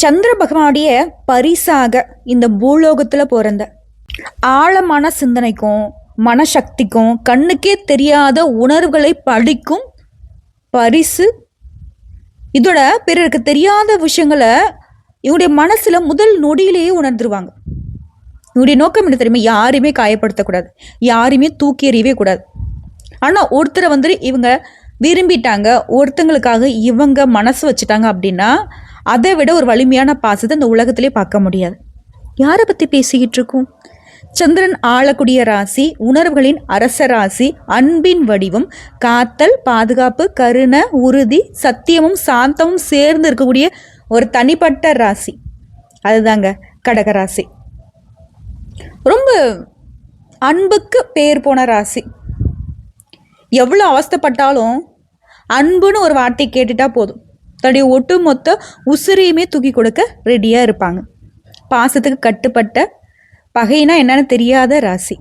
சந்திர பகவானுடைய பரிசாக இந்த பூலோகத்தில் பிறந்த. ஆழமான சிந்தனைக்கும் மனசக்திக்கும் கண்ணுக்கே தெரியாத உணர்வுகளை படிக்கும் பரிசு. இதோட பிறருக்கு தெரியாத விஷயங்களை இவருடைய மனசில் முதல் நொடியிலேயே உணர்ந்துருவாங்க. இவருடைய நோக்கம் என்ன தெரியுமா? யாரையுமே காயப்படுத்தக்கூடாது. யாரையுமே தூக்கி எறியவே கூடாது. ஆனால் ஒருத்தரை வந்து இவங்க விரும்பிட்டாங்க. ஒருத்தங்களுக்காக இவங்க மனசு வச்சுட்டாங்க அப்படின்னா அதை விட ஒரு வலிமையான பாசத்தை இந்த உலகத்திலே பார்க்க முடியாது. யாரை பற்றி பேசிக்கிட்டு இருக்கோம்? சந்திரன் ஆளக்கூடிய ராசி உணர்வுகளின் அரச ராசி அன்பின் வடிவம் காத்தல் பாதுகாப்பு கருணை உறுதி சத்தியமும் சாந்தமும் சேர்ந்து இருக்கக்கூடிய ஒரு தனிப்பட்ட ராசி. அதுதாங்க கடகராசி ரொம்ப அன்புக்கு பேர் போன ராசி. எவ்வளோ அவஸ்தைப்பட்டாலும் அன்புன்னு ஒரு வார்த்தை கேட்டுட்டா போதும். தன்னுடைய ஒட்டுமொத்த உசுரையுமே தூக்கி கொடுக்க ரெடியாக இருப்பாங்க. பாசத்துக்கு கட்டுப்பட்ட பகைனா என்னன்னு தெரியாத ராசி.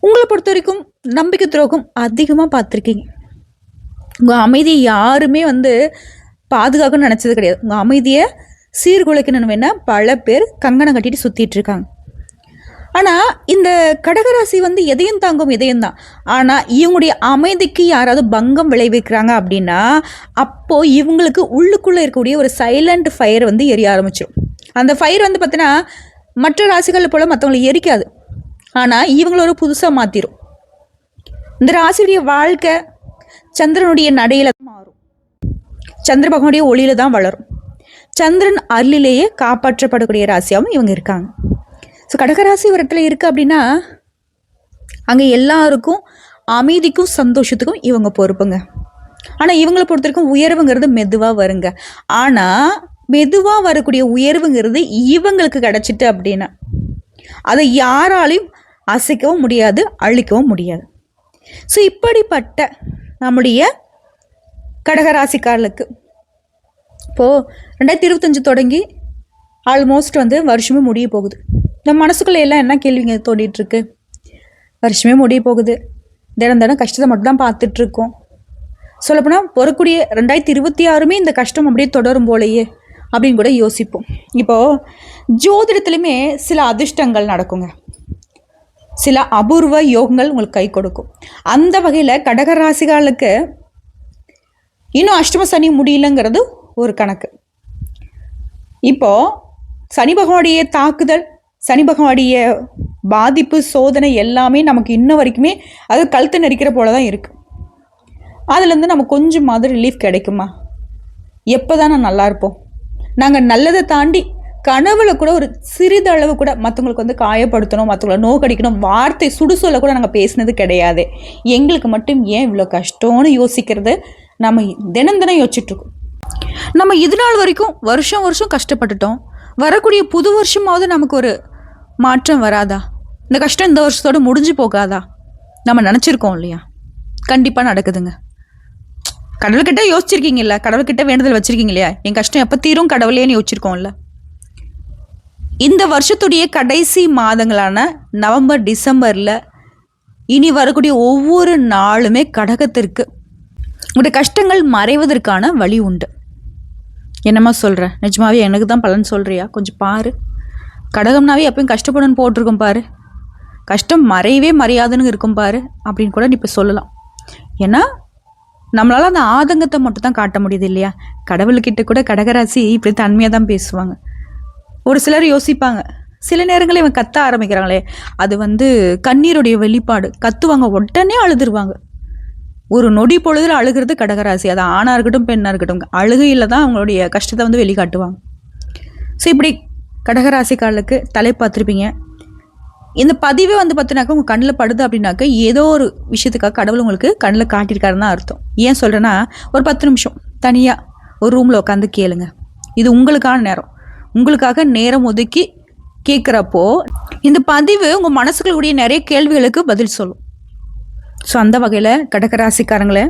உங்களை பொறுத்த வரைக்கும் நம்பிக்கை துரோகம் அதிகமாக பார்த்துருக்கீங்க. உங்கள் அமைதியை யாருமே வந்து பாதுகாக்கணும்னு நினச்சது கிடையாது. உங்கள் அமைதியை சீர்குலைக்கணும்னு வேணால் பல பேர் கங்கணம் கட்டிட்டு சுற்றிட்டு இருக்காங்க. ஆனால் இந்த கடகராசி வந்து எதையும் தாங்கும் எதையும் தான். ஆனால் இவங்களுடைய அமைதிக்கு யாராவது பங்கம் விளைவிக்கிறாங்க அப்படின்னா அப்போது இவங்களுக்கு உள்ளுக்குள்ளே இருக்கக்கூடிய ஒரு சைலண்ட் ஃபயர் வந்து எரிய ஆரம்பிச்சிடும் அந்த ஃபயர் வந்து பார்த்தீங்கன்னா மற்ற ராசிகளை போல் மற்றவங்களை எரிக்காது. ஆனால் இவங்கள ஒரு புதுசாக மாற்றிடும் இந்த ராசியுடைய வாழ்க்கை சந்திரனுடைய நடையில் தான் மாறும். சந்திர பகவானுடைய ஒளியில தான் வளரும். சந்திரன் அருளிலேயே காப்பாற்றப்படக்கூடிய ராசியாகவும் இவங்க இருக்காங்க. ஸோ கடகராசி ஒரு இடத்துல இருக்குது அப்படின்னா அங்கே எல்லாருக்கும் அமைதிக்கும் சந்தோஷத்துக்கும் இவங்க பொறுப்புங்க. ஆனால் இவங்களை பொறுத்த வரைக்கும் உயர்வுங்கிறது மெதுவாக வருங்க. ஆனால் மெதுவாக வரக்கூடிய உயர்வுங்கிறது இவங்களுக்கு கிடச்சிட்டு அப்படின்னா அதை யாராலையும் அசைக்கவும் முடியாது அழிக்கவும் முடியாது. ஸோ இப்படிப்பட்ட நம்முடைய கடகராசிக்காரர்களுக்கு இப்போது ரெண்டாயிரத்தி இருபத்தஞ்சு தொடங்கி ஆல்மோஸ்ட் வந்து வருஷமும் முடிய போகுது. நம்ம மனசுக்குள்ளே எல்லாம் என்ன கேள்விங்க தோண்டிட்டு இருக்கு வருஷமே முடிய போகுது. தினம் தினம் கஷ்டத்தை மட்டும் தான் பார்த்துட்ருக்கோம் சொல்லப்போனால் வரக்கூடிய ரெண்டாயிரத்தி இருபத்தி ஆறுமே இந்த கஷ்டம் அப்படியே தொடரும் போலையே அப்படின்னு கூட யோசிப்போம். இப்போது ஜோதிடத்துலையுமே சில அதிர்ஷ்டங்கள் நடக்குங்க. சில அபூர்வ யோகங்கள் உங்களுக்கு கை கொடுக்கும். அந்த வகையில் கடகராசிகளுக்கு இன்னும் அஷ்டம சனி முடியலங்கிறது ஒரு கணக்கு. இப்போது சனி பகவானுடைய தாக்குதல் சனி பகவானுடைய பாதிப்பு சோதனை எல்லாமே நமக்கு இன்ன வரைக்குமே அது கழுத்தை நெரிக்கிற போல தான் இருக்குது அதுலேருந்து நம்ம கொஞ்சமாவது ரிலீஃப் கிடைக்குமா? எப்போ தான் நான் நல்லா இருப்போம். நாங்கள் நல்லதை தாண்டி கனவுல கூட ஒரு சிறிதளவு கூட மற்றவங்களுக்கு வந்து காயப்படுத்தணும் மற்றவங்கள நோக்கடிக்கணும் வார்த்தை சுடுசொல்ல கூட நாங்கள் பேசினது கிடையாது. எங்களுக்கு மட்டும் ஏன் இவ்வளோ கஷ்டம்னு யோசிக்கிறது நம்ம தினம் தினம் யோசிச்சுட்ருக்கோம் நம்ம இது நாள் வரைக்கும் வருஷம் வருஷம் கஷ்டப்பட்டுட்டோம். வரக்கூடிய புது வருஷமாவது நமக்கு ஒரு மாற்றம் வராதா? இந்த கஷ்டம் இந்த வருஷத்தோட முடிஞ்சு போகாதா? நம்ம நினச்சிருக்கோம் இல்லையா? கண்டிப்பாக நடக்குதுங்க. கடவுள்கிட்ட யோசிச்சிருக்கீங்கல்ல? கடவுள்கிட்ட வேண்டுதல் வச்சிருக்கீங்க இல்லையா? என் கஷ்டம் எப்போ தீரும்? கடவுளேன்னு யோசிச்சிருக்கோம்ல. இந்த வருஷத்துடைய கடைசி மாதங்களான நவம்பர் டிசம்பரில் இனி வரக்கூடிய ஒவ்வொரு நாளுமே கடகத்திற்கு. உங்களுடைய கஷ்டங்கள் மறைவதற்கான வழி உண்டு. என்னம்மா சொல்கிற நிஜமாவே எனக்கு தான் பலன் சொல்கிறியா கொஞ்சம் பாரு. கடகம்னாவே எப்பயும் கஷ்டப்படணும்னு போட்டிருக்கும் பாரு. கஷ்டம் மறையவே மறையாதுன்னு இருக்கும் பாரு. அப்படின்னு கூட நீ இப்போ சொல்லலாம். ஏன்னா நம்மளால் அந்த ஆதங்கத்தை மட்டும் தான் காட்ட முடியுது இல்லையா? கடவுள்கிட்ட கூட கடகராசி இப்படி தன்மையாக தான் பேசுவாங்க. ஒரு சிலர் யோசிப்பாங்க. சில நேரங்களில் இவன் கத்த ஆரம்பிக்கிறாங்களே. அது வந்து கண்ணீருடைய வெளிப்பாடு. கத்துவாங்க உடனே அழுதுருவாங்க. ஒரு நொடி பொழுதில் அழுகிறது கடகராசி. அது ஆணாக இருக்கட்டும் பெண்ணாக இருக்கட்டும். அழுகையில் தான் அவங்களுடைய கஷ்டத்தை வந்து வெளிக்காட்டுவாங்க. ஸோ இப்படி கடகராசிக்காரர்களுக்கு தலை பார்த்துருப்பீங்க இந்த பதிவே வந்து பார்த்தினாக்கா உங்கள் கண்ணில் படுது அப்படின்னாக்க ஏதோ ஒரு விஷயத்துக்காக கடவுள் உங்களுக்கு கண்ணில் காட்டியிருக்காருன்னு தான் அர்த்தம். ஏன் சொல்கிறேன்னா ஒரு பத்து நிமிஷம் தனியாக ஒரு ரூமில் உட்காந்து கேளுங்க. இது உங்களுக்கான நேரம். உங்களுக்காக நேரம் ஒதுக்கி கேட்குறப்போ இந்த பதிவு உங்கள் மனசுகளுடைய நிறைய கேள்விகளுக்கு பதில் சொல்லும். ஸோ அந்த வகையில் கடகராசிக்காரங்களே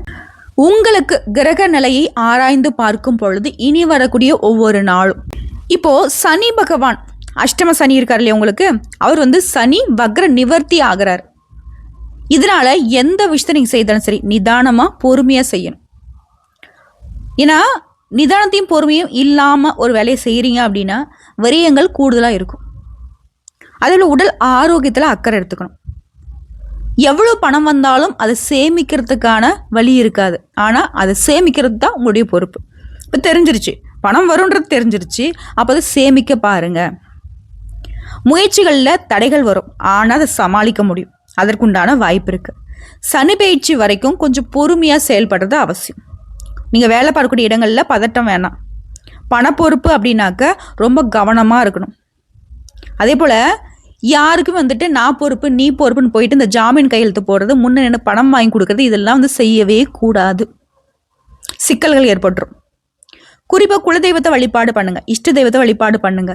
உங்களுக்கு கிரக நிலையை ஆராய்ந்து பார்க்கும் பொழுது இனி வரக்கூடிய ஒவ்வொரு நாளும் இப்போ சனி பகவான் அஷ்டம சனி இருக்கார் இல்லையா உங்களுக்கு? அவர் வந்து சனி வக்ர நிவர்த்தி ஆகிறார். இதனால எந்த விஷயத்தை நீங்கள் செய்தாலும் சரி நிதானமாக பொறுமையாக செய்யணும். ஏன்னா நிதானத்தையும் பொறுமையும் இல்லாமல் ஒரு வேலையை செய்கிறீங்க அப்படின்னா விரயங்கள் கூடுதலாக இருக்கும். அதில் உடல் ஆரோக்கியத்தில் அக்கறை எடுத்துக்கணும். எவ்வளோ பணம் வந்தாலும் அதை சேமிக்கிறதுக்கான வழி இருக்காது. ஆனால் அதை சேமிக்கிறது தான் உங்களுடைய பொறுப்பு. இப்போ தெரிஞ்சிருச்சு. பணம் வரும்ன்றது தெரிஞ்சிருச்சு. அப்போ அதை சேமிக்க பாருங்க. முயற்சிகளில் தடைகள் வரும். ஆனால் அதை சமாளிக்க முடியும். அதற்குண்டான வாய்ப்பு இருக்குது சனி பயிற்சி வரைக்கும் கொஞ்சம் பொறுமையாக செயல்படுறது அவசியம். நீங்கள் வேலை பார்க்கக்கூடிய இடங்களில் பதட்டம் வேணாம். பணப்பொறுப்பு அப்படின்னாக்க ரொம்ப கவனமாக இருக்கணும். அதே போல் யாருக்கும் வந்துட்டு நான் பொறுப்பு நீ பொறுப்புன்னு போயிட்டு இந்த ஜாமீன் கையெழுத்து போடுறது முன்ன நின்று பணம் வாங்கி கொடுக்குறது இதெல்லாம் வந்து செய்யவே கூடாது. சிக்கல்கள் ஏற்பட்டுரும். குறிப்பாக குலதெய்வத்தை வழிபாடு பண்ணுங்க. இஷ்ட தெய்வத்தை வழிபாடு பண்ணுங்க.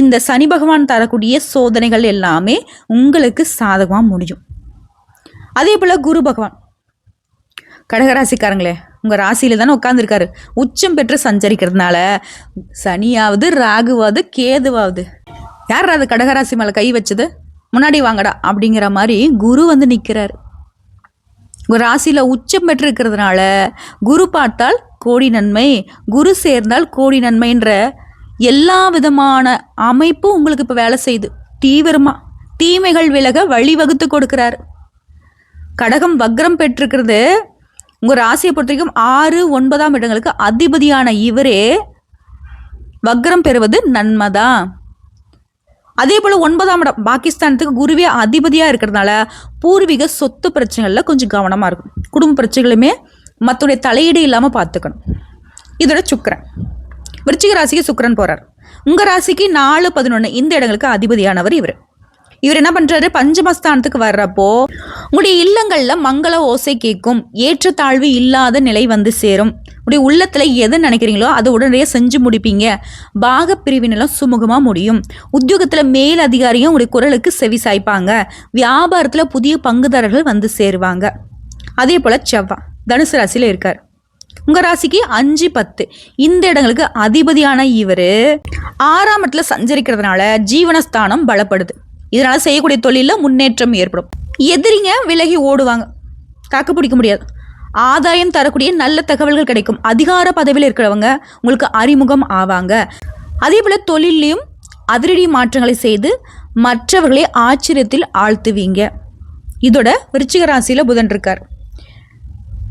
இந்த சனி பகவான் தரக்கூடிய சோதனைகள் எல்லாமே உங்களுக்கு சாதகமாக முடியும். அதே போல் குரு பகவான். கடகராசிக்காரங்களே உங்கள் ராசியில் தானே உட்காந்துருக்காரு உச்சம் பெற்று சஞ்சரிக்கிறதுனால சனியாவது ராகுவாவது கேதுவாவது. யார் அது கடகராசி மேலே கை வச்சது? முன்னாடி வாங்கடா அப்படிங்கிற மாதிரி குரு வந்து நிற்கிறார் உங்கள் ராசியில் உச்சம் பெற்றிருக்கிறதுனால குரு பார்த்தால் கோடி நன்மை குரு சேர்ந்தால் கோடி நன்மைன்ற எல்லா விதமான அமைப்பும் உங்களுக்கு இப்போ வேலை செய்யுது தீவிரமாக தீமைகள் விலக வழிவகுத்து கொடுக்குறாரு. கடகம் வக்ரம் பெற்றிருக்கிறது. உங்கள் ராசியை பொறுத்த வரைக்கும் ஆறு ஒன்பதாம் இடங்களுக்கு அதிபதியான இவரே வக்ரம் பெறுவது நன்மைதான். அதே போல் ஒன்பதாம் இடம் பாகிஸ்தானத்துக்கு குருவே அதிபதியாக இருக்கிறதுனால பூர்வீக சொத்து பிரச்சனைகளில் கொஞ்சம் கவனமாக இருக்கும். குடும்ப பிரச்சனைகளுமே மற்றோடைய தலையீடு இல்லாமல் பார்த்துக்கணும் இதோட சுக்கரன். விருச்சிக ராசிக்கு சுக்கரன் போகிறார் உங்கள் ராசிக்கு நாலு பதினொன்று இந்த இடங்களுக்கு அதிபதியானவர் இவர். இவர் என்ன பண்ணுறாரு பஞ்சமஸ்தானத்துக்கு வர்றப்போ உங்களுடைய இல்லங்களில் மங்கள ஓசை கேட்கும் ஏற்றத்தாழ்வு இல்லாத நிலை வந்து சேரும். உடைய உள்ளத்தில் எது நினைக்கிறீங்களோ அதை உடனடியே செஞ்சு முடிப்பீங்க. பாக பிரிவினெல்லாம் சுமூகமாக முடியும். உத்தியோகத்தில் மேல் அதிகாரியும் உடைய குரலுக்கு செவி சாய்ப்பாங்க. வியாபாரத்தில் புதிய பங்குதாரர்கள் வந்து சேருவாங்க. அதே போல் செவ்வாய். தனுசு ராசியில் இருக்கார். உங்க ராசிக்கு அஞ்சு பத்து. இந்த இடங்களுக்கு அதிபதியான இவர் ஆறாம் இடத்துல சஞ்சரிக்கிறதுனால ஜீவனஸ்தானம் பலப்படுது. இதனால் செய்யக்கூடிய தொழிலில் முன்னேற்றம் ஏற்படும். எதிரிங்க விலகி ஓடுவாங்க. தாக்கு பிடிக்க முடியாது. ஆதாயம் தரக்கூடிய நல்ல தகவல்கள் கிடைக்கும். அதிகார பதவியில் இருக்கிறவங்க உங்களுக்கு அறிமுகம் ஆவாங்க. அதே போல் தொழிலையும் அதிரடி மாற்றங்களை செய்து மற்றவர்களை ஆச்சரியத்தில் ஆழ்த்துவீங்க. இதோட விருச்சிக ராசியில் புதன் இருக்கார்.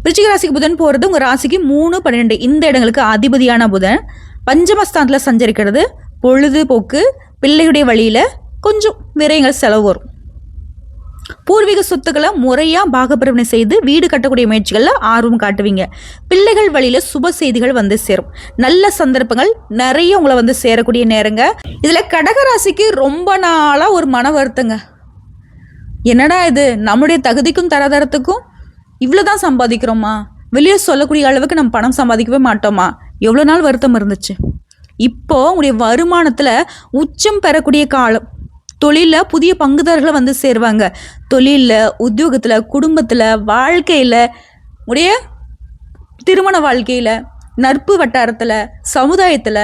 விருச்சிக ராசிக்கு புதன் போகிறது உங்கள் ராசிக்கு மூணு பன்னிரெண்டு. இந்த இடங்களுக்கு அதிபதியான புதன் பஞ்சமஸ்தானத்தில் சஞ்சரிக்கிறது. பொழுதுபோக்கு பிள்ளையுடைய வழியில் கொஞ்சம் விரயங்கள் செலவு வரும். பூர்வீக சொத்துக்களை முறையாக பாகப்பிரவணை செய்து வீடு கட்டக்கூடிய முயற்சிகளில் ஆர்வம் காட்டுவீங்க. பிள்ளைகள் வழியில் சுப செய்திகள் வந்து சேரும். நல்ல சந்தர்ப்பங்கள் நிறைய உங்களை வந்து சேரக்கூடிய நேரங்க. இதில் கடகராசிக்கு ரொம்ப நாளாக ஒரு மன வருத்தங்க. என்னடா இது? நம்முடைய தகுதிக்கும் தராதரத்துக்கும் இவ்வளோ தான் சம்பாதிக்கிறோமா? வெளியே சொல்லக்கூடிய அளவுக்கு நம்ம பணம் சம்பாதிக்கவே மாட்டோமா? எவ்வளோ நாள் வருத்தம் இருந்துச்சு. இப்போ உங்களுடைய வருமானத்தில் உச்சம் பெறக்கூடிய காலம். தொழிலில் புதிய பங்குதாரர்களை வந்து சேருவாங்க. தொழிலில் உத்தியோகத்தில் குடும்பத்தில் வாழ்க்கையில் உடைய திருமண வாழ்க்கையில் நட்பு வட்டாரத்தில் சமுதாயத்தில்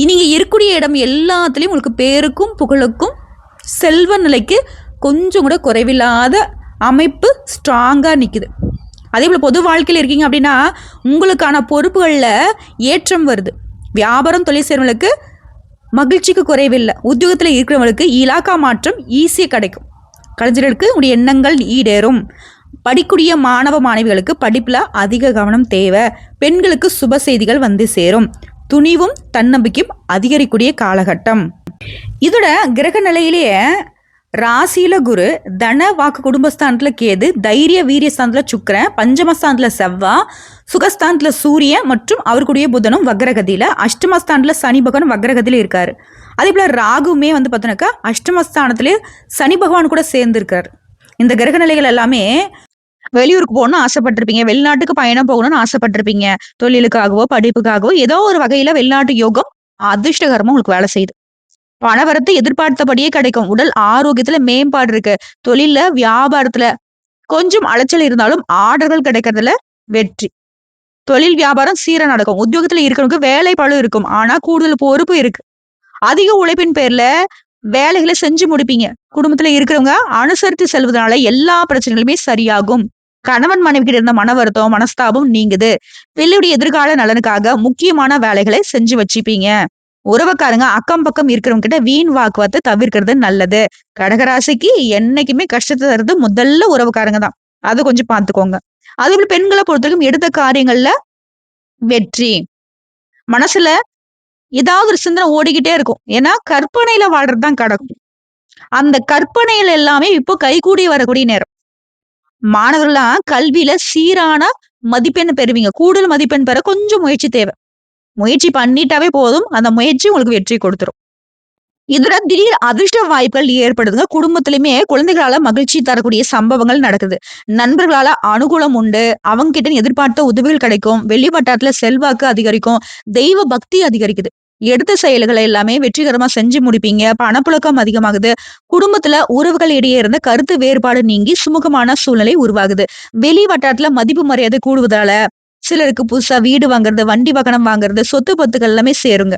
நீங்கள் இருக்கக்கூடிய இடம் எல்லாத்துலேயும் உங்களுக்கு பேருக்கும் புகழுக்கும் செல்வ நிலைக்கு கொஞ்சம் கூட குறைவில்லாத அமைப்பு ஸ்ட்ராங்காக நிற்குது அதே போல் பொது வாழ்க்கையில் இருக்கீங்க அப்படின்னா உங்களுக்கான பொறுப்புகளில் ஏற்றம் வருது. வியாபாரம் தொழில் செய்கிறவங்களுக்கு மகிழ்ச்சிக்கு குறைவில்லை. உத்தியோகத்தில் இருக்கிறவங்களுக்கு இலாக்கா மாற்றம் ஈஸியாக கிடைக்கும். கலைஞர்களுக்கு உடைய எண்ணங்கள் ஈடேறும். படிக்கூடிய மாணவ மாணவிகளுக்கு படிப்பில் அதிக கவனம் தேவை. பெண்களுக்கு சுப செய்திகள் வந்து சேரும். துணிவும் தன்னம்பிக்கையும் அதிகரிக்கூடிய காலகட்டம். இதோட கிரக நிலையிலேயே ராசியில குரு தன வாக்கு குடும்பஸ்தானத்துல கேது தைரிய வீரியஸ்தானத்தில் சுக்கரன் பஞ்சமஸ்தானத்தில் செவ்வா சுகஸ்தானத்தில் சூரியன் மற்றும் அவருக்குடைய புதனும் வக்ரகதியில் அஷ்டமஸ்தானத்தில் சனி பகவான் வக்ரகதியில இருக்கார். அதே போல் ராகுமே வந்து பார்த்தோன்னாக்கா அஷ்டமஸ்தானத்திலே சனி பகவான் கூட சேர்ந்துருக்கார். இந்த கிரக நிலைகள் எல்லாமே வெளியூருக்கு போகணும்னு ஆசைப்பட்டிருப்பீங்க வெளிநாட்டுக்கு பயணம் போகணும்னு ஆசைப்பட்டிருப்பீங்க தொழிலுக்காகவோ படிப்புக்காகவோ ஏதோ ஒரு வகையில் வெளிநாட்டு யோகம் அதிர்ஷ்டகரமாக உங்களுக்கு வேலை செய்யுது. பணவரத்து எதிர்பார்த்தபடியே கிடைக்கும். உடல் ஆரோக்கியத்துல மேம்பாடு இருக்கு. தொழில வியாபாரத்துல கொஞ்சம் அலைச்சல் இருந்தாலும் ஆர்டர்கள் கிடைக்கிறதுல வெற்றி. தொழில் வியாபாரம் சீர நடக்கும். உத்தியோகத்துல இருக்கிறவங்க வேலை பழம் இருக்கும். ஆனா கூடுதல் பொறுப்பு இருக்கு. அதிக உழைப்பின் பேர்ல வேலைகளை செஞ்சு முடிப்பீங்க. குடும்பத்துல இருக்கிறவங்க அனுசரித்து செல்வதனால எல்லா பிரச்சனைகளுமே சரியாகும். கணவன் மனைவி கிட்ட இருந்த மன வருத்தம் மனஸ்தாபம் நீங்குது. பிள்ளையுடைய எதிர்கால நலனுக்காக முக்கியமான வேலைகளை செஞ்சு வச்சுப்பீங்க. உறவுக்காரங்க அக்கம் பக்கம் இருக்கிறவங்க கிட்ட வீண் வாக்குவாதத்தை தவிர்க்கிறது நல்லது. கடகராசிக்கு என்னைக்குமே கஷ்டத்தை தருது முதல்ல உறவுக்காரங்க தான். அதை கொஞ்சம் பார்த்துக்கோங்க. அதுபோல பெண்களை பொறுத்தவரைக்கும் எடுத்த காரியங்கள்ல வெற்றி. மனசுல ஏதாவது ஒரு சிந்தனை ஓடிக்கிட்டே இருக்கும். ஏன்னா கற்பனையில வாழ்றதுதான் கடக்கும் அந்த கற்பனைகள் எல்லாமே இப்போ கைகூடி வரக்கூடிய நேரம். மாணவர்கள்லாம் கல்வியில சீரான மதிப்பெண் பெறுவீங்க. கூடுதல் மதிப்பெண் பெற கொஞ்சம் முயற்சி தேவை. முயற்சி பண்ணிட்டாவே போதும். அந்த முயற்சி உங்களுக்கு வெற்றி கொடுத்துரும். இதுல திடீர் அதிர்ஷ்ட வாய்ப்புகள் ஏற்படுதுங்க. குடும்பத்திலுமே குழந்தைகளால மகிழ்ச்சி தரக்கூடிய சம்பவங்கள் நடக்குது. நண்பர்களால அனுகூலம் உண்டு. அவங்க கிட்ட எதிர்பார்த்த உதவிகள் கிடைக்கும். வெளி வட்டாரத்துல செல்வாக்கு அதிகரிக்கும். தெய்வ பக்தி அதிகரிக்குது. எடுத்த செயல்களை எல்லாமே வெற்றிகரமா செஞ்சு முடிப்பீங்க. பணப்புழக்கம் அதிகமாகுது. குடும்பத்துல உறவுகள் இடையே இருந்த கருத்து வேறுபாடு நீங்கி சுமூகமான சூழ்நிலை உருவாகுது. வெளி வட்டாரத்துல மதிப்பு மரியாதை கூடுவதால சிலருக்கு புதுசா வீடு வாங்குறது வண்டி வாகனம் வாங்குறது சொத்து பத்துக்கள் எல்லாமே சேருங்க.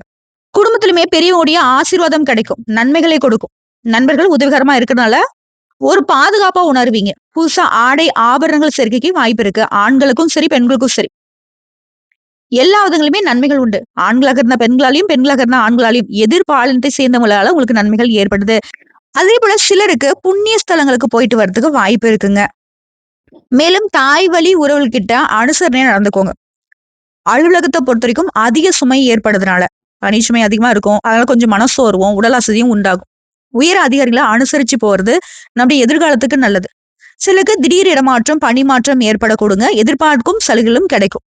குடும்பத்திலுமே பெரியவங்களுடைய ஆசீர்வாதம் கிடைக்கும் நன்மைகளை கொடுக்கும். நண்பர்கள் உதவிகரமா இருக்கிறதுனால ஒரு பாதுகாப்பா உணர்வீங்க. புதுசா ஆடை ஆபரணங்கள் சேர்க்கைக்கு வாய்ப்பு இருக்கு. ஆண்களுக்கும் சரி பெண்களுக்கும் சரி. எல்லா விதங்களுமே நன்மைகள் உண்டு. ஆண்களாக இருந்த பெண்களாலையும் பெண்களாக இருந்த ஆண்களாலையும். எதிர்பாலனத்தை சேர்ந்தவங்களால உங்களுக்கு நன்மைகள் ஏற்படுது. அதே போல சிலருக்கு புண்ணிய ஸ்தலங்களுக்கு போயிட்டு வர்றதுக்கு வாய்ப்பு இருக்குங்க. மேலும் தாய் வழி உறவுகிட்ட அனுசரணையா நடந்துக்கோங்க. அலுவலகத்தை பொறுத்த வரைக்கும் அதிக சுமை ஏற்படுறதுனால பணி சுமை அதிகமா இருக்கும். அதனால கொஞ்சம் மனசோர்வும் உடல் அசதியும் உண்டாகும். உயர் அதிகாரிகளை அனுசரிச்சு போறது நம்முடைய எதிர்காலத்துக்கு நல்லது. சிலருக்கு திடீர் இடமாற்றம் பணி மாற்றம் ஏற்படக்கூடுங்க. எதிர்பார்க்கும் சலுகைகளும் கிடைக்கும்.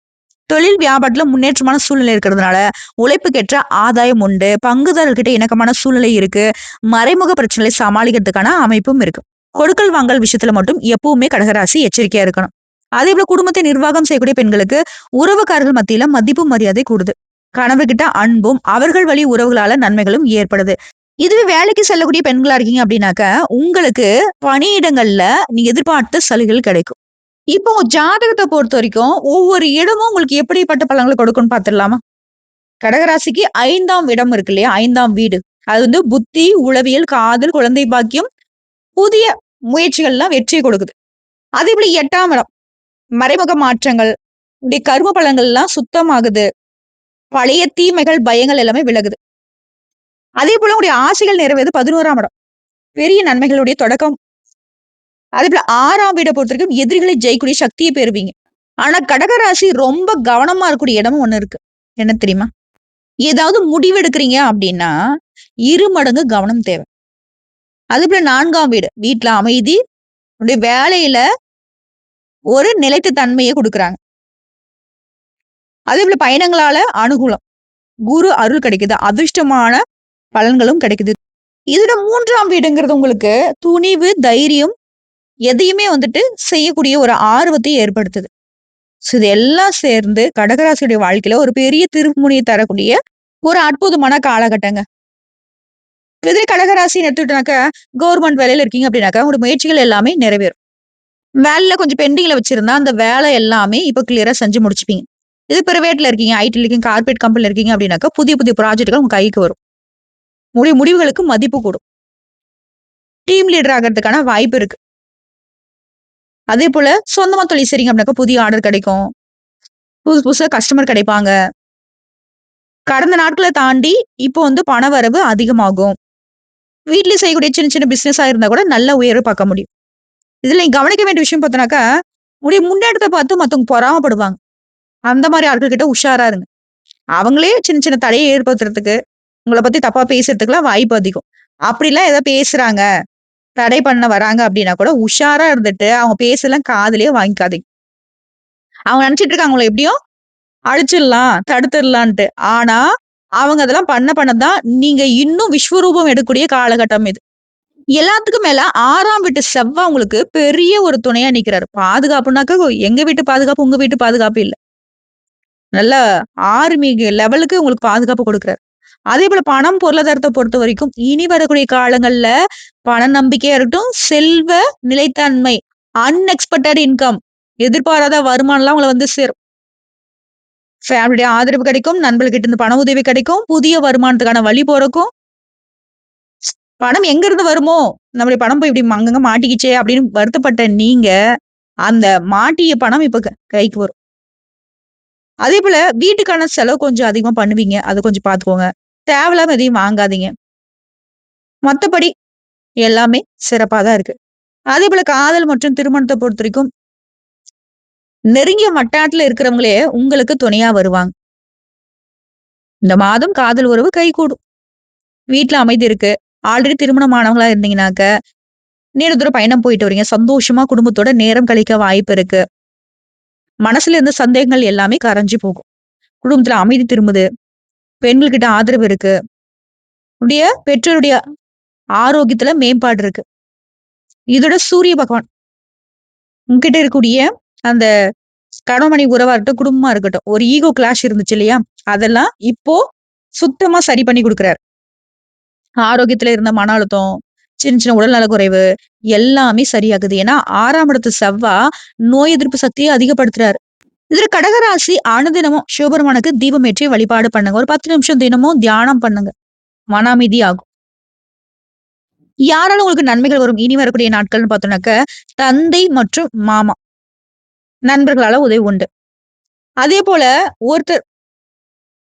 தொழில் வியாபாரத்துல முன்னேற்றமான சூழ்நிலை இருக்கிறதுனால உழைப்புக்கேற்ற ஆதாயம் உண்டு. பங்குதாரர்கிட்ட இணக்கமான சூழ்நிலை இருக்கு. மறைமுக பிரச்சனைகளை சமாளிக்கிறதுக்கான அமைப்பும் இருக்கு. கொடுக்கல் வாங்கல் விஷயத்துல மட்டும் எப்பவுமே கடகராசி எச்சரிக்கையா இருக்கணும். அதே போல குடும்பத்தை நிர்வாகம் செய்யக்கூடிய பெண்களுக்கு உறவுக்காரர்கள் மத்தியில மதிப்பு மரியாதை கூடுது. கணவர்கிட்ட அன்பும் அவர்கள் வழி உறவுகளால நன்மைகளும் ஏற்படுது. இதுவே வேலைக்கு செல்லக்கூடிய பெண்களா இருக்கீங்க அப்படின்னாக்க உங்களுக்கு பணியிடங்கள்ல நீங்க எதிர்பார்த்த சலுகைகள் கிடைக்கும். இப்போ ஜாதகத்தை பொறுத்த வரைக்கும் ஒவ்வொரு இடமும் உங்களுக்கு எப்படிப்பட்ட பலன்களை கொடுக்கும்னு பார்த்துடலாமா? கடகராசிக்கு ஐந்தாம் இடம் இருக்கு இல்லையா? ஐந்தாம் வீடு. அது வந்து புத்தி உளவியல் காதல் குழந்தை பாக்கியம் புதிய முயற்சிகள்லாம் வெற்றியை கொடுக்குது. அதே போல எட்டாம் இடம் மறைமுக மாற்றங்கள் உடைய கர்ம பலன்கள் எல்லாம் சுத்தமாகுது. பழைய தீமைகள் பயங்கள் எல்லாமே விலகுது. அதே போல உடைய ஆசைகள் நிறைவேறது பதினோராம் இடம். பெரிய நன்மைகளுடைய தொடக்கம். அதே போல ஆறாம் வீடை பொறுத்த வரைக்கும் எதிரிகளை ஜெயிக்கூடிய சக்தியை பெறுவீங்க. ஆனா கடகராசி ரொம்ப கவனமா இருக்கக்கூடிய இடமும் ஒண்ணு இருக்கு. என்ன தெரியுமா? ஏதாவது முடிவெடுக்கிறீங்க அப்படின்னா இரு மடங்கு கவனம் தேவை. அதே போல நான்காம் வீடு. வீட்டுல அமைதி உடைய வேலையில ஒரு நிலைத்த தன்மையை கொடுக்குறாங்க. அதே போல பயணங்களால அனுகூலம். குரு அருள் கிடைக்குது அதிர்ஷ்டமான பலன்களும் கிடைக்குது. இதோட மூன்றாம் வீடுங்கிறது உங்களுக்கு துணிவு தைரியம் எதையுமே வந்துட்டு செய்யக்கூடிய ஒரு ஆர்வத்தை ஏற்படுத்துது. ஸோ இது எல்லாம் சேர்ந்து கடகராசியுடைய வாழ்க்கையில ஒரு பெரிய திருமுனையை தரக்கூடிய ஒரு அற்புதமான காலகட்டங்க. இதே கடகராசின்னு எடுத்துக்கிட்டாக்க கவர்மெண்ட் வேலையில இருக்கீங்க அப்படின்னாக்கா உங்களோட முயற்சிகள் எல்லாமே நிறைவேறும். வேலையில கொஞ்சம் பெண்டிங்ல வச்சிருந்தா அந்த வேலை எல்லாமே இப்போ கிளியரா செஞ்சு முடிச்சுப்பீங்க. இது பிரைவேட்ல இருக்கீங்க ஐடில இருக்கீங்க கார்பரேட் கம்பெனில இருக்கீங்க அப்படின்னாக்கா புதிய புதிய ப்ராஜெக்ட்கள் உங்க கைக்கு வரும். உங்களுடைய முடிவுகளுக்கு மதிப்பு கூடும். டீம் லீடர் ஆகிறதுக்கான வாய்ப்பு இருக்கு. அதே போல சொந்தமா தொழில் செய்றீங்க அப்படின்னாக்கா புதிய ஆர்டர் கிடைக்கும். புதுசு புதுசா கஸ்டமர் கிடைப்பாங்க. கடந்த நாட்களை தாண்டி இப்போ வந்து பண வரவு அதிகமாகும். வீட்லயே செய்யக்கூடிய சின்ன சின்ன பிசினஸா இருந்தா கூட நல்ல உயர்வு பார்க்க முடியும். இதுல நீங்க கவனிக்க வேண்டிய விஷயம் பார்த்தோன்னாக்கா உடைய முன்னேற்றத்தை பார்த்து மத்தவங்க பொறாமப்படுவாங்க. அந்த மாதிரி ஆட்கள் கிட்ட உஷாரா இருங்க. அவங்களே சின்ன சின்ன தடையை ஏற்படுத்துறதுக்கு உங்களை பத்தி தப்பா பேசுறதுக்குலாம் வாய்ப்பு அதிகம். அப்படிலாம் ஏதோ பேசுறாங்க தடை பண்ண வராங்க அப்படின்னா கூட உஷாரா இருந்துட்டு அவங்க பேசலாம் காதலே வாங்கிக்காதீங்க. அவங்க நினைச்சிட்டு இருக்காங்க அவங்கள எப்படியும் அழிச்சிடலாம் தடுத்துடலான்ட்டு. ஆனா அவங்க அதெல்லாம் பண்ண பண்ணதான் நீங்க இன்னும் விஸ்வரூபம் எடுக்கக்கூடிய காலகட்டம் இது. எல்லாத்துக்கும் மேல ஆறாம் வீட்டு செவ்வா உங்களுக்கு பெரிய ஒரு துணையா நிக்கிறாரு. பாதுகாப்புனாக்க எங்க வீட்டு பாதுகாப்பு உங்க வீட்டு பாதுகாப்பு இல்ல. நல்ல ஆர்மி லெவலுக்கு உங்களுக்கு பாதுகாப்பு கொடுக்குறாரு. அதே போல பணம் பொருளாதாரத்தை பொறுத்த வரைக்கும் இனி வரக்கூடிய காலங்கள்ல பண நம்பிக்கையா இருக்கட்டும் செல்வ நிலைத்தன்மை அன்எக்ஸ்பெக்டட் இன்கம் எதிர்பாராத வருமானம்லாம் உங்களை வந்து சேரும். ஃபேமிலியுடைய ஆதரவு கிடைக்கும் நண்பர்கிட்ட இருந்து பண உதவி கிடைக்கும் புதிய வருமானத்துக்கான வழி பிறக்கும். பணம் எங்க இருந்து வருமோ? நம்மளுடைய பணம் போய் இப்படி அங்கங்க மாட்டிக்கிச்சே அப்படின்னு வருத்தப்பட்ட நீங்க அந்த மாட்டிய பணம் இப்ப கைக்கு வரும். அதே போல வீட்டுக்கான செலவு கொஞ்சம் அதிகமா பண்ணுவீங்க. அதை கொஞ்சம் பார்த்துக்கோங்க தேவையில்லாம எதையும் வாங்காதீங்க. மத்தபடி எல்லாமே சிறப்பா தான் இருக்கு. அதே போல காதல் மற்றும் திருமணத்தை பொறுத்த வரைக்கும் நெருங்கிய வட்டாரத்துல இருக்கிறவங்களே உங்களுக்கு துணையா வருவாங்க. இந்த மாதம் காதல் உறவு கைகூடும். வீட்ல அமைதி இருக்கு. ஆல்ரெடி திருமணமானவங்களா இருந்தீங்கன்னாக்க நீண்ட தூரம் பயணம் போயிட்டு வரீங்க. சந்தோஷமா குடும்பத்தோட நேரம் கழிக்க வாய்ப்பு இருக்கு. மனசுல இருந்த சந்தேகங்கள் எல்லாமே கரைஞ்சு போகும். குடும்பத்துல அமைதி திரும்புது. பெண்கள்கிட்ட ஆதரவு இருக்கு. உடைய பெற்றோருடைய ஆரோக்கியத்துல மேம்பாடு இருக்கு. இதோட சூரிய பகவான் உங்ககிட்ட இருக்கக்கூடிய அந்த கணவனை உறவா இருக்கட்டும் குடும்பமா இருக்கட்டும் ஒரு ஈகோ கிளாஷ் இருந்துச்சு இல்லையா? அதெல்லாம் இப்போ சுத்தமா சரி பண்ணி கொடுக்குறாரு. ஆரோக்கியத்துல இருந்த மன அழுத்தம் சின்ன சின்ன உடல்நல குறைவு எல்லாமே சரியாகுது. ஏன்னா ஆறாம் இடத்து செவ்வா நோய் எதிர்ப்பு சக்தியை அதிகப்படுத்துறாரு. இதுல கடகராசி அனுதினமும் சிவபெருமானுக்கு தீபம் ஏற்றி வழிபாடு பண்ணுங்க. ஒரு பத்து நிமிஷம் தினமும் தியானம் பண்ணுங்க. மன அமைதி ஆகும். யாரால உங்களுக்கு நன்மைகள் வரும்? இனி வரக்கூடிய நாட்கள்னு பார்த்தோம்னாக்க தந்தை மற்றும் மாமா. நண்பர்களால உதவி உண்டு. அதே போல ஒருத்தர்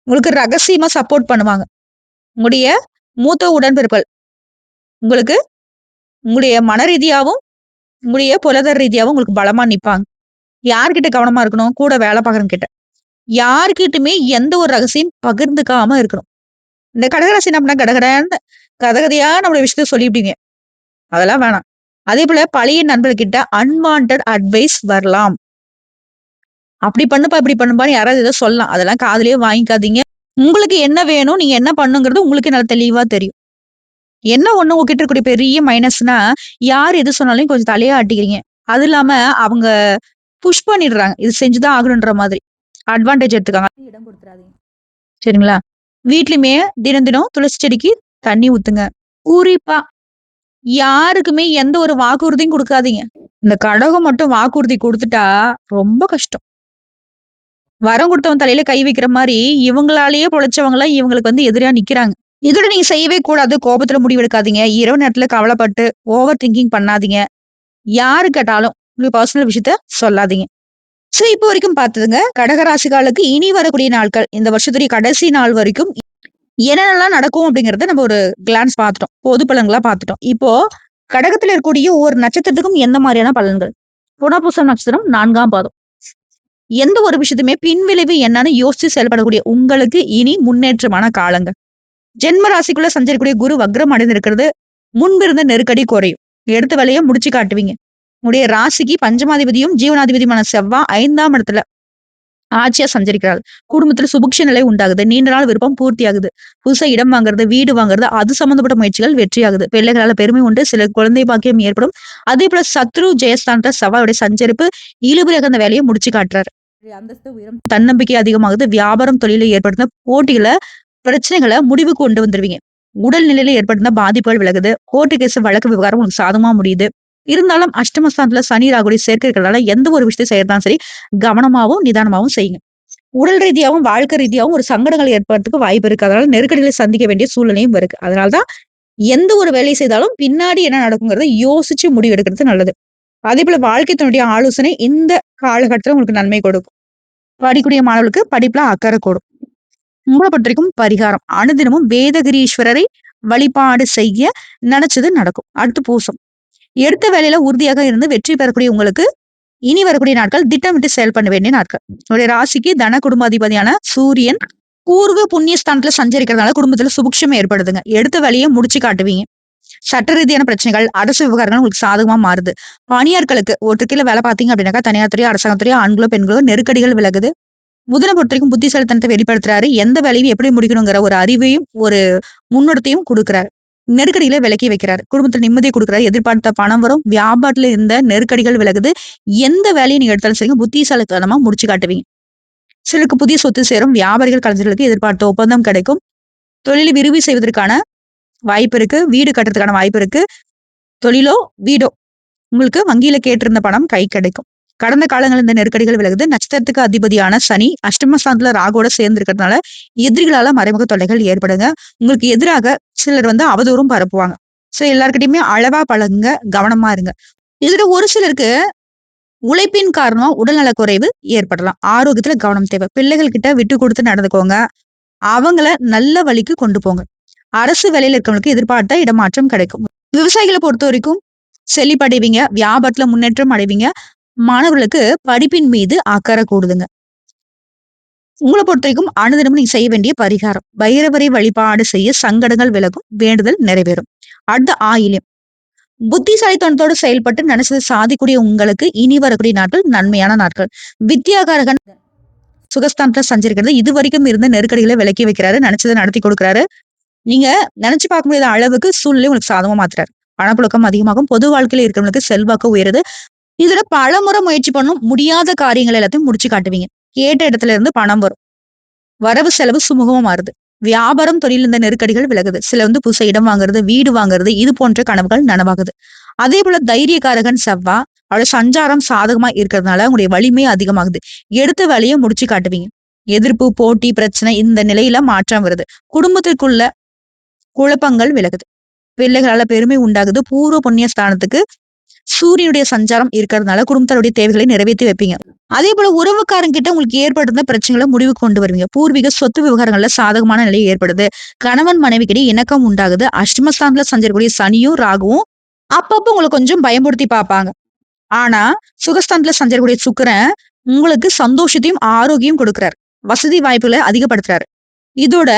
உங்களுக்கு ரகசியமா சப்போர்ட் பண்ணுவாங்க. உங்களுடைய மூத்த உடன்பிறப்புகள். உங்களுக்கு உங்களுடைய மன ரீதியாகவும் உங்களுடைய பொருளாதார ரீதியாகவும் உங்களுக்கு பலமா நிற்பாங்க யார்கிட்ட கவனமா இருக்கணும்? கூட வேலை பார்க்கறவங்க கிட்ட. யாருக்கிட்டுமே எந்த ஒரு ரகசியம் பகிர்ந்துக்காம இருக்கணும். இந்த கடகராசி என்ன பண்ணா கடகடன்னு கதகதையா நம்மளோட விஷயத்த சொல்லிவிட்டீங்க. அதெல்லாம் வேணாம். அதே போல பழைய நண்பர்கிட்ட அன்வான்ட் அட்வைஸ் வரலாம். அப்படி பண்ணுப்பா இப்படி பண்ணுப்பான்னு யாராவது ஏதோ சொல்லலாம். அதெல்லாம் காதுலயே வாங்கிக்காதீங்க. உங்களுக்கு என்ன வேணும் நீங்க என்ன பண்ணுங்கிறது உங்களுக்கு நல்லா தெளிவா தெரியும். என்ன ஒண்ணு உங்ககிட்ட இருக்கக்கூடிய பெரிய மைனஸ்னா யார் எது சொன்னாலும் கொஞ்சம் தலையா ஆட்டிக்கிறீங்க. அது இல்லாம அவங்க புஷ் பண்ணிடுறாங்க. இது செஞ்சுதான் ஆகணுன்ற மாதிரி. அட்வான்டேஜ் எடுத்துக்காங்க. இடம் கொடுத்துறாதீங்க. சரிங்களா? வீட்லயுமே தினம் தினம் துளசி செடிக்கு தண்ணி ஊத்துங்க. குறிப்பா யாருக்குமே எந்த ஒரு வாக்குறுதியும் கொடுக்காதீங்க. இந்த கடகம் மட்டும் வாக்குறுதி கொடுத்துட்டா ரொம்ப கஷ்டம். வரம் கொடுத்தவன் தலையில கை வைக்கிற மாதிரி இவங்களாலேயே பொழைச்சவங்களாம் இவங்களுக்கு வந்து எதிரா நிக்கிறாங்க. இதோட நீங்க செய்யவே கூடாது. கோபத்துல முடிவெடுக்காதீங்க. இரவு நேரத்துல கவலைப்பட்டு ஓவர் திங்கிங் பண்ணாதீங்க. யாரு கேட்டாலும் உங்க பர்சனல் விஷயத்த சொல்லாதீங்க. சோ இப்போ வரைக்கும் பார்த்ததுங்க கடகராசிகாலுக்கு இனி வரக்கூடிய நாட்கள் இந்த வருஷத்துடைய கடைசி நாள் வரைக்கும் என்னென்னலாம் நடக்கும் அப்படிங்கறத நம்ம ஒரு கிளான்ஸ் பார்த்துட்டோம். பொது பலன்களா பார்த்துட்டோம். இப்போ கடகத்துல இருக்கக்கூடிய ஒவ்வொரு நட்சத்திரத்துக்கும் எந்த மாதிரியான பலன்கள்? புனபூசம் நட்சத்திரம் நான்காம் பாதம். எந்த ஒரு விஷயத்துமே பின்விளைவு என்னன்னு யோசிச்சு செயல்படக்கூடிய உங்களுக்கு இனி முன்னேற்றமான காலங்கள் ஜென்ம ராசிக்குள்ள சஞ்சரிக்கூடிய குரு வக்ரம் அடைந்திருக்கிறது. முன்பிருந்த நெருக்கடி குறையும். எடுத்த வேலையை முடிச்சு காட்டுவீங்க. உடைய ராசிக்கு பஞ்சமாதிபதியும் ஜீவனாதிபதியுமான செவ்வா ஐந்தாம் இடத்துல ஆட்சியா சஞ்சரிக்கிறார் குடும்பத்துல சுபிக்ஷ நிலை உண்டாகுது. நீண்ட நாள் விருப்பம் பூர்த்தி ஆகுது புதுசா இடம் வாங்குறது வீடு வாங்குறது அது சம்பந்தப்பட்ட முயற்சிகள் வெற்றியாகுது. பிள்ளைகளால பெருமை உண்டு. சில குழந்தை பாக்கியம் ஏற்படும். அதே போல சத்ரு ஜெயஸ்தானத்த செவ்வாயுடைய சஞ்சரிப்பு இழுபறியாக அந்த வேலையை முடிச்சு காட்டுறாரு. அந்தஸ்து உயரம் தன்னம்பிக்கை அதிகமாகுது. வியாபாரம் தொழிலை ஏற்படுத்த போட்டிகளை பிரச்சனைகளை முடிவு கொண்டு வந்துருவீங்க. உடல்நிலையில ஏற்படுத்த பாதிப்புகள் விலகுது. கோர்ட்டு கேஸ் வழக்கு விவகாரம் உங்களுக்கு சாதகமா முடியுது. இருந்தாலும் அஷ்டமஸ்தானத்துல சனி ராகுடைய சேர்க்கை இருக்கிறதால எந்த ஒரு விஷயத்தை செய்யறதாலும் சரி கவனமாவும் நிதானமாவும் செய்யுங்க. உடல் ரீதியாகவும் வாழ்க்கை ரீதியாகவும் ஒரு சங்கடங்கள் ஏற்படுறதுக்கு வாய்ப்பு இருக்கு. அதனால நெருக்கடிகளை சந்திக்க வேண்டிய சூழ்நிலையும் இருக்கு. அதனாலதான் எந்த ஒரு வேலையை செய்தாலும் பின்னாடி என்ன நடக்குங்கிறத யோசிச்சு முடிவு எடுக்கிறது நல்லது. அதே போல வாழ்க்கை தன்னுடைய ஆலோசனை இந்த காலகட்டத்துல உங்களுக்கு நன்மை கொடுக்கும். படிக்கூடிய மாணவர்களுக்கு படிப்புல அக்கறை கூடும். உங்களை பொறுத்த வரைக்கும் பரிகாரம். அனுதினமும் வேதகிரீஸ்வரரை வழிபாடு செய்ய நினைச்சது நடக்கும். அடுத்து பூசம். எடுத்த வேலையில உறுதியாக இருந்து வெற்றி பெறக்கூடிய உங்களுக்கு இனி வரக்கூடிய நாட்கள் திட்டமிட்டு செயல் பண்ண வேண்டிய நாட்கள். உங்களுடைய ராசிக்கு தன குடும்பாதிபதியான சூரியன் பூர்வ புண்ணிய ஸ்தானத்துல சஞ்சரிக்கிறதுனால குடும்பத்துல சுபிக்ஷம் ஏற்படுதுங்க. எடுத்த வேலையை முடிச்சு காட்டுவீங்க. சட்ட ரீதியான பிரச்சனைகள் அரசு விவகாரங்கள் உங்களுக்கு சாதகமா மாறுது. பணியாட்களுக்கு ஒரு கீழே வேலை பார்த்தீங்க அப்படின்னாக்கா தனியார் துறையோ அரசாங்கத்துறையோ ஆண்களோ பெண்களோ நெருக்கடிகள் விலகுது. முதல பொறுத்தவரைக்கும் புத்திசாலித்தனத்தை வெளிப்படுத்துறாரு. எந்த வேலையும் எப்படி முடிக்கணுங்கிற ஒரு அறிவையும் ஒரு முன்னெடுத்தையும் கொடுக்குறாரு. நெருக்கடியில விலக்கி வைக்கிறார். குடும்பத்தில் நிம்மதியை கொடுக்குறாரு. எதிர்பார்த்த பணம் வரும். வியாபாரத்துல இருந்த நெருக்கடிகள் விலகுது. எந்த வேலையை நீங்க எடுத்தாலும் சரிங்க புத்திசாலித்தனமா முடிச்சு காட்டுவீங்க. சிலருக்கு புதிய சொத்து சேரும். வியாபாரிகள் கலைஞர்களுக்கு எதிர்பார்த்த ஒப்பந்தம் கிடைக்கும். தொழிலை விரிவு செய்வதற்கான வாய்ப்பு இருக்கு. வீடு கட்டுறதுக்கான வாய்ப்பு இருக்கு. தொழிலோ வீடோ உங்களுக்கு வங்கியில கேட்டிருந்த பணம் கை கிடைக்கும். கடந்த காலங்கள் இந்த நெருக்கடிகள் விலகுது. நட்சத்திரத்துக்கு அதிபதியான சனி அஷ்டமஸ்தானத்துல ராகோட சேர்ந்து இருக்கிறதுனால எதிரிகளால மறைமுக தொல்லைகள் ஏற்படுங்க. உங்களுக்கு எதிராக சிலர் வந்து அவதூறும் பரப்புவாங்க. சோ எல்லாருக்கிட்டையுமே அளவா பழகுங்க கவனமா இருங்க. இதுல ஒரு சிலருக்கு உழைப்பின் காரணமா உடல்நல குறைவு ஏற்படலாம். ஆரோக்கியத்துல கவனம் தேவை. பிள்ளைகள் கிட்ட விட்டு கொடுத்து நடந்துக்கோங்க. அவங்கள நல்ல வழிக்கு கொண்டு போங்க. அரசு வேலையில இருக்கவங்களுக்கு எதிர்பார்த்த இடமாற்றம் கிடைக்கும். விவசாயிகளை பொறுத்த வரைக்கும் செழிப்படைவீங்க. வியாபாரத்துல முன்னேற்றம் அடைவீங்க. மாணவர்களுக்கு படிப்பின் மீது அக்கறை கூடுதுங்க. உங்களை பொறுத்த வரைக்கும் அனுதினமும் நீங்க செய்ய வேண்டிய பரிகாரம். பைரவரை வழிபாடு செய்ய சங்கடங்கள் விலகும் வேண்டுதல் நிறைவேறும். அடுத்த ஆயிலியம். புத்திசாலித்தனத்தோடு செயல்பட்டு நினைச்சதை சாதிக்கூடிய உங்களுக்கு இனி வரக்கூடிய நாட்கள் நன்மையான நாட்கள். வித்யாகாரகன் சுகஸ்தானத்துல சஞ்சரிக்கிறது. இது வரைக்கும் இருந்த நெருக்கடிகளை விலக்கி வைக்கிறாரு நினைச்சதை நடத்தி கொடுக்குறாரு. நீங்க நினைச்சு பார்க்க முடியாத அளவுக்கு சூழ்நிலை உங்களுக்கு சாதகமா மாத்துறாரு. பணப்புழக்கம் அதிகமாகும் பொது வாழ்க்கையில இருக்கிறவங்களுக்கு செல்வாக்கு உயருது. இதுல பலமுறை முயற்சி பண்ணும் முடியாத காரியங்கள் எல்லாத்தையும் முடிச்சு காட்டுவீங்க. கேட்ட இடத்துல இருந்து பணம் வரும். வரவு செலவு சுமூகமா மாறுது. வியாபாரம் தொழில் இந்த நெருக்கடிகள் விலகுது. சில வந்து புதுசா இடம் வாங்குறது வீடு வாங்குறது இது போன்ற கனவுகள் நனவாகுது. அதே போல தைரியக்காரகன் செவ்வா அவளோட சஞ்சாரம் சாதகமா இருக்கிறதுனால உங்களுடைய வலிமை அதிகமாகுது. எடுத்த வேலையை முடிச்சு காட்டுவீங்க. எதிர்ப்பு போட்டி பிரச்சனை இந்த நிலையில மாற்றம் வருது. குடும்பத்திற்குள்ள குழப்பங்கள் விலகுது. பிள்ளைகளால பெருமை உண்டாகுது. பூர்வ புண்ணிய ஸ்தானத்துக்கு சூரியனுடைய சஞ்சாரம் இருக்கிறதுனால குடும்பத்தாருடைய தேவைகளை நிறைவேற்றி வைப்பீங்க. அதே போல உறவுக்காரங்கிட்ட உங்களுக்கு ஏற்பட்டிருந்த பிரச்சனைகளை முடிவு கொண்டு வருவீங்க. பூர்வீக சொத்து விவகாரங்கள்ல சாதகமான நிலை ஏற்படுது. கணவன் மனைவிக்கிடையே இணக்கம் உண்டாகுது. அஷ்டமஸ்தானத்துல சஞ்சரக்கூடிய சனியும் ராகுவும் அப்பப்போ உங்களை கொஞ்சம் பயன்படுத்தி பார்ப்பாங்க. ஆனா சுகஸ்தானத்துல சஞ்சரக்கூடிய சுக்கரன் உங்களுக்கு சந்தோஷத்தையும் ஆரோக்கியம் கொடுக்கிறார். வசதி வாய்ப்புகளை அதிகப்படுத்துறாரு. இதோட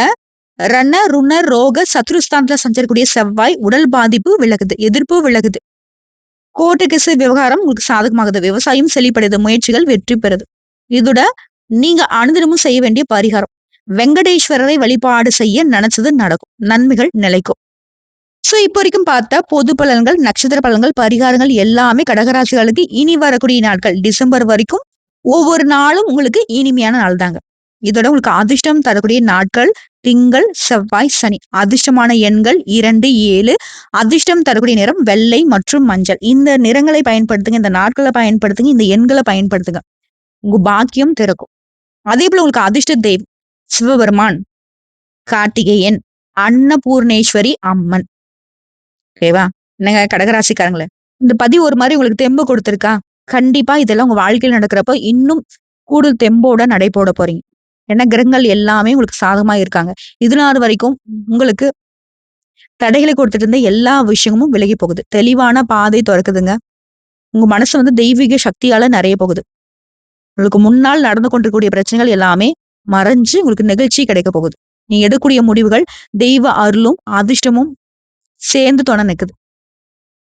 ரண ருண ரோக சத்ருஸ்தானத்துல சஞ்சரக்கூடிய செவ்வாய் உடல் பாதிப்பு விலகுது எதிர்ப்பு விலகுது. கோர்ட்டு கிசு விவகாரம் உங்களுக்கு சாதகமாகுது. விவசாயம் செழிப்படைது முயற்சிகள் வெற்றி பெறுது. இதோட நீங்க அனுதினமும் செய்ய வேண்டிய பரிகாரம். வெங்கடேஸ்வரரை வழிபாடு செய்ய நினைச்சது நடக்கும். நன்மைகள் நிலைக்கும். சோ இப்போ வரைக்கும் பார்த்த பொது பலன்கள் நட்சத்திர பலன்கள் பரிகாரங்கள் எல்லாமே கடகராசிகளுக்கு இனி வரக்கூடிய நாட்கள். டிசம்பர் வரைக்கும் ஒவ்வொரு நாளும் உங்களுக்கு இனிமையான நாள் தாங்க. இதோட உங்களுக்கு அதிர்ஷ்டம் தரக்கூடிய நாட்கள் திங்கள் செவ்வாய் சனி. அதிர்ஷ்டமான எண்கள் இரண்டு ஏழு. அதிர்ஷ்டம் தரக்கூடிய நிறம் வெள்ளை மற்றும் மஞ்சள். இந்த நிறங்களை பயன்படுத்துங்க இந்த நாட்களை பயன்படுத்துங்க இந்த எண்களை பயன்படுத்துங்க. உங்க பாக்கியம் திறக்கும். அதே போல உங்களுக்கு அதிர்ஷ்ட தெய்வம் சிவபெருமான் கார்த்திகேயன் அன்னபூர்ணேஸ்வரி அம்மன். ஓகேவா என்னங்க கடகராசிக்காரங்களே. இந்த பதிவு ஒரு மாதிரி உங்களுக்கு தெம்பு கொடுத்துருக்கா? கண்டிப்பா இதெல்லாம் உங்க வாழ்க்கையில் நடக்கிறப்போ இன்னும் கூடுதல் தெம்போட நடைபோட போறீங்க. ஏன்னா கிரகங்கள் எல்லாமே உங்களுக்கு சாதகமா இருக்காங்க. இது நாள் வரைக்கும் உங்களுக்கு தடைகளை கொடுத்துட்டு இருந்த எல்லா விஷயமும் விலகி போகுது. தெளிவான பாதை திறக்குதுங்க. உங்க மனசு வந்து தெய்வீக சக்தியால நிறைய போகுது. உங்களுக்கு முன்னால் நடந்து கொண்டிருக்கக்கூடிய பிரச்சனைகள் எல்லாமே மறைஞ்சு உங்களுக்கு நிகழ்ச்சி கிடைக்க போகுது. நீ எடுக்கக்கூடிய முடிவுகள் தெய்வ அருளும் அதிர்ஷ்டமும் சேர்ந்து துணை நிக்குது.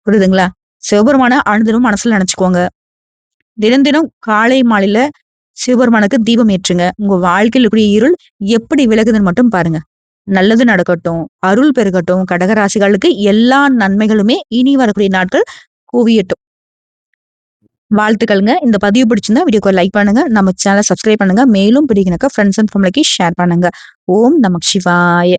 புரியுதுங்களா? சிவபெருமான அழுதினும் மனசுல நினைச்சுக்கோங்க. தினம் தினம் காலை மாலையில சிவபெருமானுக்கு தீபம் ஏற்றுங்க. உங்க வாழ்க்கையில் கூடிய இருள் எப்படி விலகுதுன்னு மட்டும் பாருங்க. நல்லது நடக்கட்டும் அருள் பெருகட்டும் கடகராசிகளுக்கு எல்லா நன்மைகளுமே இனி வரக்கூடிய நாட்கள் குவியட்டும். வாழ்த்துக்கள்ங்க. இந்த பதிவு பிடிச்சிருந்தா வீடியோக்கு லைக் பண்ணுங்க. நம்ம சேனலை சப்ஸ்கிரைப் பண்ணுங்க. மேலும் பிடிக்கணக்க ஃப்ரெண்ட்ஸ் அண்ட் ஃபேமிலிக்கு ஷேர் பண்ணுங்க. ஓம் நமக் சிவாய.